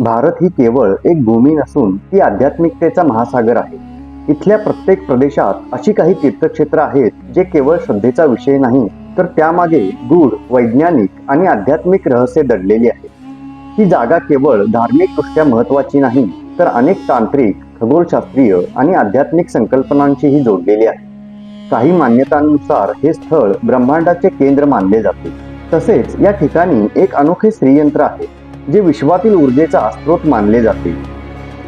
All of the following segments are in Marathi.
भारत ही केवळ एक भूमी नसून ती आध्यात्मिकतेचा महासागर आहे. इथल्या प्रत्येक प्रदेशात अशी काही तीर्थक्षेत्र आहेत जे केवळ श्रद्धेचा विषय नाही तर त्यामागे गूढ वैज्ञानिक आणि आध्यात्मिक रहस्य दडलेली आहे. ही जागा केवळ धार्मिकदृष्ट्या महत्वाची नाही तर अनेक तांत्रिक खगोलशास्त्रीय आणि आध्यात्मिक संकल्पनांशीही जोडलेली आहे. काही मान्यतांनुसार हे स्थळ ब्रह्मांडाचे केंद्र मानले जाते. तसेच या ठिकाणी एक अनोखे श्रीयंत्र आहे. जे विश्वातील ऊर्जेचा स्रोत मानले जाते.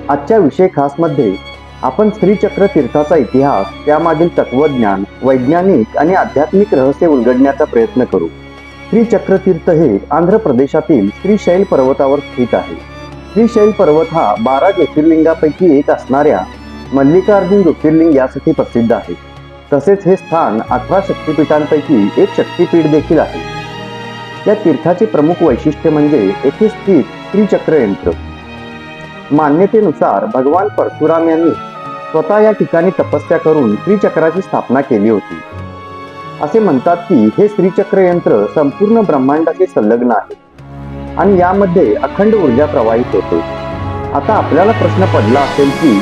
आजच्या विषय खासमध्ये आपण श्रीचक्र तीर्थाचा इतिहास त्यामागील तत्वज्ञान वैज्ञानिक आणि आध्यात्मिक रहस्य उलगडण्याचा प्रयत्न करू. श्रीचक्र तीर्थ हे आंध्र प्रदेशातील श्रीशैल पर्वतावर स्थित आहे. श्रीशैल पर्वत हा बारा ज्योतिर्लिंगापैकी एक असणाऱ्या मल्लिकार्जुन ज्योतिर्लिंग यासाठी प्रसिद्ध आहे. तसेच हे स्थान अठरा शक्तिपीठांपैकी एक शक्तिपीठ देखील आहे. या तीर्थाचे प्रमुख वैशिष्ट्य म्हणजे येथे स्थित त्रिचक्र यंत्र. मान्यतेनुसार भगवान परशुराम यांनी स्वतः या ठिकाणी तपस्या करून श्रीचक्राची स्थापना केली होती. असे म्हणतात की हे श्रीचक्र यंत्र संपूर्ण ब्रह्मांडाशी संलग्न आहे आणि यामध्ये अखंड ऊर्जा प्रवाहित होते. आता आपल्याला प्रश्न पडला असेल की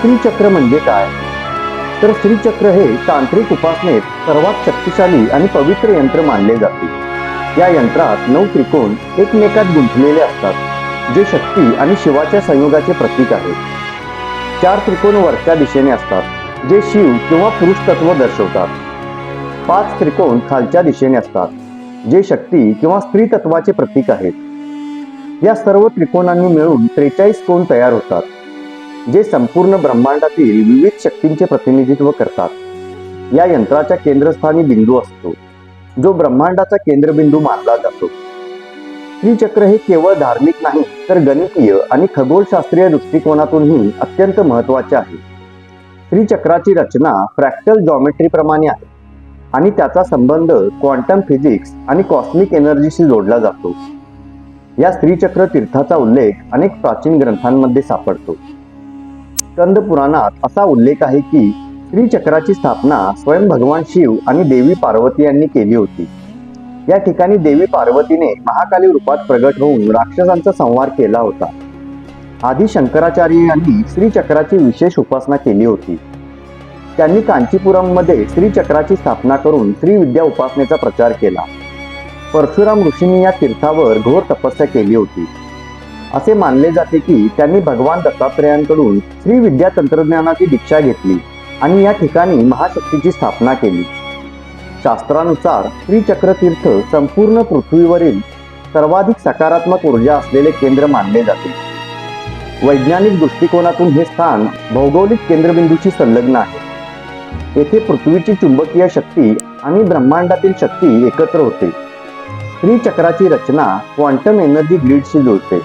श्रीचक्र म्हणजे काय? तर श्रीचक्र हे तांत्रिक उपासनेत सर्वात शक्तिशाली आणि पवित्र यंत्र मानले जाते. या यंत्रात नऊ त्रिकोण एकमेकात गुंतलेले असतात जे शक्ती आणि शिवाच्या संयोगाचे प्रतीक आहे चार त्रिकोण वरच्या दिशेने असतात जे शिव किंवा पुरुष तत्व दर्शवतात. पाच त्रिकोण खालच्या दिशेने असतात जे शक्ती किंवा स्त्री तत्वाचे प्रतीक आहेत. या सर्व त्रिकोणांनी मिळून त्रेचाळीस कोण तयार होतात जे संपूर्ण ब्रह्मांडातील विविध शक्तींचे प्रतिनिधित्व करतात. या यंत्राच्या केंद्रस्थानी बिंदू असतो. जो ब्रह्मांडाचा केंद्रबिंदू मानला जातो. त्रिचक्र हे केवळ धार्मिक नाही तर गणितीय आणि खगोलशास्त्रीय दृष्टिकोनातूनही अत्यंत महत्त्वाचे आहे. त्रिचक्राची रचना फ्रॅक्टल जॉमेट्री प्रमाणे आहे आणि त्याचा संबंध क्वांटम फिजिक्स आणि कॉस्मिक एनर्जीशी जोडला जातो. या स्त्रीचक्र तीर्थाचा उल्लेख अनेक प्राचीन ग्रंथांमध्ये सापडतो. स्कंद पुराणात असा उल्लेख आहे की श्रीचक्राची स्थापना स्वयं भगवान शिव आणि देवी पार्वती यांनी केली होती. या ठिकाणी देवी पार्वतीने महाकाली रूपात प्रगट होऊन राक्षसांचा संहार केला होता. आधी शंकराचार्य यांनी श्रीचक्राची विशेष उपासना केली होती. त्यांनी कांचीपुरममध्ये श्रीचक्राची स्थापना करून श्रीविद्या उपासनेचा प्रचार केला. परशुराम ऋषींनी या तीर्थावर घोर तपस्या केली होती. असे मानले जाते की त्यांनी भगवान दत्तात्रेयांकडून श्रीविद्या तंत्रज्ञानाची दीक्षा घेतली. आणि या ठिकाणी महाशक्तीची स्थापना केली. शास्त्रानुसार श्रीचक्र तीर्थ संपूर्ण पृथ्वीवरील सर्वाधिक सकारात्मक ऊर्जा असलेले केंद्र मानले जाते. वैज्ञानिक दृष्टिकोनातून हे स्थान भौगोलिक केंद्रबिंदूशी संलग्न आहे. येथे पृथ्वीची चुंबकीय शक्ती आणि ब्रह्मांडातील शक्ती एकत्र होते. श्रीचक्राची रचना क्वांटम एनर्जी ग्रीडशी जुळते.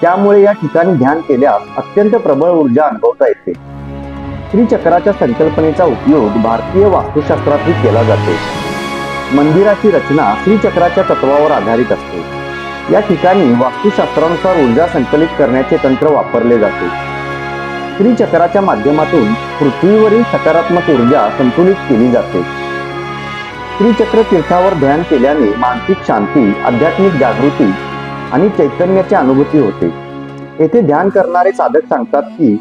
त्यामुळे या ठिकाणी ध्यान केल्यास अत्यंत प्रबळ ऊर्जा अनुभवता येते. श्रीचक्राच्या संकल्पनेचा उपयोग भारतीय वास्तुशास्त्रातही केला जातो. मंदिराची रचना श्रीचक्राच्या तत्वावर आधारित असते. या ठिकाणी वास्तुशास्त्रानुसार ऊर्जा संकलित करण्याचे तंत्र वापरले जाते. श्रीचक्राच्या माध्यमातून पृथ्वीवरील सकारात्मक ऊर्जा संतुलित केली जाते. श्रीचक्र तीर्थावर ध्यान केल्याने मानसिक शांती आध्यात्मिक जागृती आणि चैतन्याची अनुभूती होते. येथे ध्यान करणारे साधक सांगतात की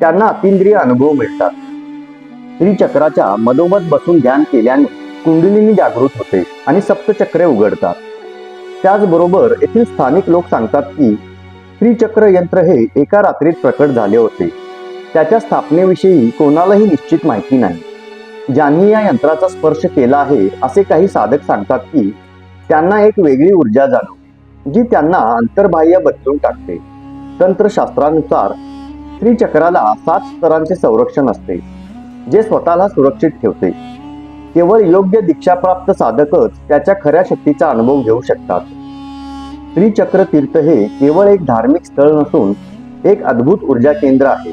त्यांना अतिंद्रिय अनुभव मिळतात. श्रीचक्राच्या मधोमध बसून ध्यान केल्याने कुंडलिनी जागृत होते आणि सप्तचक्रे उघडतात. त्याचबरोबर येथील स्थानिक लोक सांगतात की श्रीचक्र यंत्र हे एका रात्रीत प्रकट झाले होते. त्याच्या स्थापनेविषयी कोणालाही निश्चित माहिती नाही. ज्यांनी या यंत्राचा स्पर्श केला आहे असे काही साधक सांगतात की त्यांना एक वेगळी ऊर्जा जाणवली जी त्यांना अंतर्बाह्य बदलून टाकते. तंत्रशास्त्रानुसार स्त्रीचक्राला सात स्तरांचे संरक्षण असते जे स्वतःला सुरक्षित ठेवते. केवळ योग्य दीक्षाप्राप्त साधकच त्याच्या खऱ्या शक्तीचा अनुभव घेऊ शकतात. श्रीचक्र तीर्थ हे केवळ एक धार्मिक स्थळ नसून एक अद्भुत ऊर्जा केंद्र आहे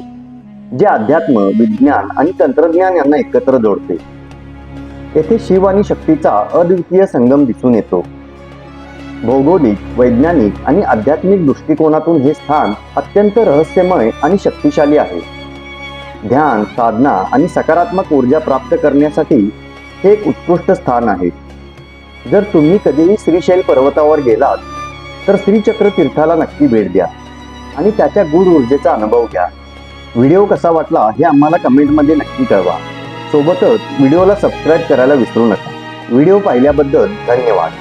जे अध्यात्म विज्ञान आणि तंत्रज्ञान यांना एकत्र जोडते. येथे शिव आणि शक्तीचा अद्वितीय संगम दिसून येतो. भौगोलिक वैज्ञानिक आणि आध्यात्मिक दृष्टिकोनातून हे स्थान अत्यंत रहस्यमय आणि शक्तिशाली आहे. ध्यान साधना आणि सकारात्मक ऊर्जा प्राप्त करण्यासाठी हे एक उत्कृष्ट स्थान आहे. जर तुम्ही कधीही श्रीशैल पर्वतावर गेलात तर श्रीचक्र तीर्थाला नक्की भेट द्या आणि त्याच्या गुढ ऊर्जेचा अनुभव घ्या. व्हिडिओ कसा वाटला हे आम्हाला कमेंटमध्ये नक्की कळवा. सोबतच व्हिडिओला सबस्क्राईब करायला विसरू नका. व्हिडिओ पाहिल्याबद्दल धन्यवाद.